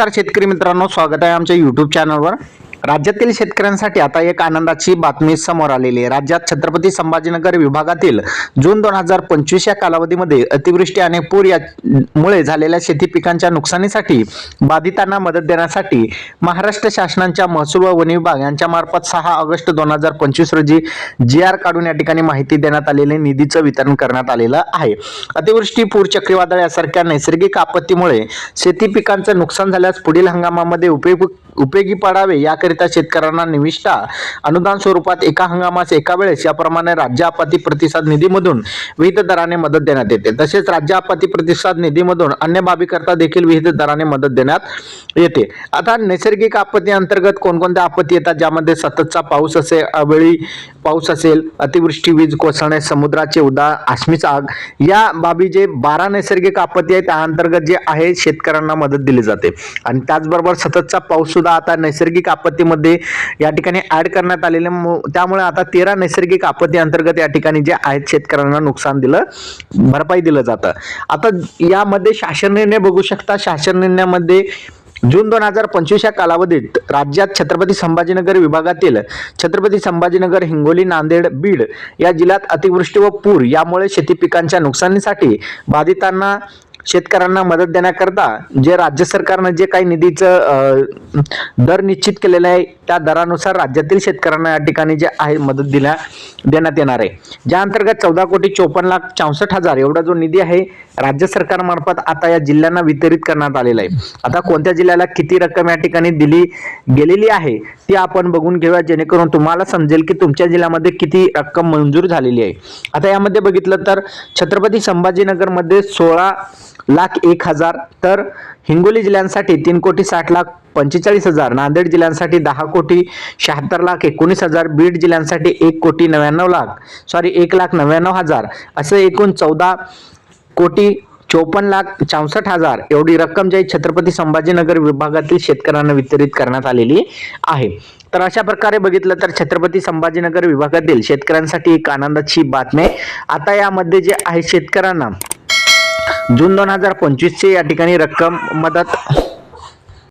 नमस्कार शेतकरी मित्रांनो स्वागत आहे आमच्या युट्यूब चॅनलवर राज्यातील शेतकऱ्यांसाठी आता एक आनंदाची बातमी समोर आलेली आहे. राज्यात छत्रपती संभाजीनगर विभागातील जून दोन हजार पंचवीस या कालावधीमध्ये अतिवृष्टी आणि पूर यामुळे झालेल्या शेती पिकांच्या नुकसानीसाठी बाधितांना मदत देण्यासाठी महाराष्ट्र शासनाच्या महसूल व वन विभाग यांच्या मार्फत सहा ऑगस्ट दोन हजार पंचवीस रोजी जी आर काढून या ठिकाणी माहिती देण्यात आलेले निधीचं वितरण करण्यात आलेलं आहे. अतिवृष्टी पूर चक्रीवादळ यासारख्या नैसर्गिक आपत्तीमुळे शेती पिकांचं नुकसान झाल्यास पुढील हंगामामध्ये उपयोग उपयोगी पडावे याकरिता शेतकऱ्यांना निविष्ठा अनुदान स्वरूपात एका हंगामास एका वेळेस याप्रमाणे राज्य आपत्ती प्रतिसाद निधीमधून विविध दराने मदत देण्यात येते. तसेच राज्य आपत्ती प्रतिसाद निधीमधून अन्य बाबीकरता देखील विविध दराने मदत देण्यात येते. आता नैसर्गिक आपत्ती अंतर्गत कोणकोणत्या आपत्ती येतात? ज्यामध्ये सततचा पाऊस असेल अवेळी पाऊस असेल अतिवृष्टी वीज कोसळणे समुद्राचे उदा आश्मीच आग या बाबी जे बारा नैसर्गिक आपत्ती आहे त्या अंतर्गत जे आहे शेतकऱ्यांना मदत दिली जाते. आणि त्याचबरोबर सततचा पाऊस सुद्धा आता नैसर्गिक आपत्ती आपत्तीमध्ये या ठिकाणी ऍड करण्यात आलेले मु- त्यामुळे आता तेरा नैसर्गिक आपत्ती अंतर्गत या ठिकाणी जे आहेत शेतकऱ्यांना नुकसान दिलं भरपाई दिलं जातं. आता यामध्ये शासन निर्णय बघू शकता शासन निर्णयामध्ये जून दोन हजार पंचवीस या कालावधीत राज्यात छत्रपती संभाजीनगर विभागातील छत्रपती संभाजीनगर हिंगोली नांदेड बीड या जिल्ह्यात अतिवृष्टी व पूर यामुळे शेती पिकांच्या नुकसानीसाठी बाधितांना शेतकऱ्यांना मदत देण्याकरता जे राज्य सरकारनं जे काही निधीचं दर निश्चित केलेला आहे त्या दरानुसार राज्यातील शेतकऱ्यांना या ठिकाणी जे आहे मदत दिल्या देण्यात येणार आहे. ज्या अंतर्गत चौदा कोटी चोपन्न लाख चौसष्ट हजार एवढा जो निधी आहे राज्य सरकारमार्फत आता या जिल्ह्यांना वितरित करण्यात आलेला आहे. आता कोणत्या जिल्ह्याला किती रक्कम या ठिकाणी दिली गेलेली आहे ती आपण बघून घेऊया जेणेकरून तुम्हाला समजेल की तुमच्या जिल्ह्यामध्ये किती रक्कम मंजूर झालेली आहे. आता यामध्ये बघितलं तर छत्रपती संभाजीनगरमध्ये सोळा लाख एक हजार. तर हिंगोली जिल्ह्यांसाठी तीन कोटी साठ लाख पंचेचाळीस हजार. नांदेड जिल्ह्यांसाठी दहा कोटी शहात्तर लाख एकोणीस हजार. बीड जिल्ह्यांसाठी एक कोटी नव्याण्णव लाख. सॉरी एक लाख नव्याण्णव हजार. असं एकूण चौदा कोटी चोपन्न लाख चौसष्ट हजार. एवढी रक्कम जी छत्रपती संभाजीनगर विभागातील शेतकऱ्यांना वितरित करण्यात आलेली आहे. तर अशा प्रकारे बघितलं तर छत्रपती संभाजीनगर विभागातील शेतकऱ्यांसाठी एक आनंदाची बातमी. आता यामध्ये जे आहे शेतकऱ्यांना जून दोन हजार पंचवीसचे या ठिकाणी रक्कम मदत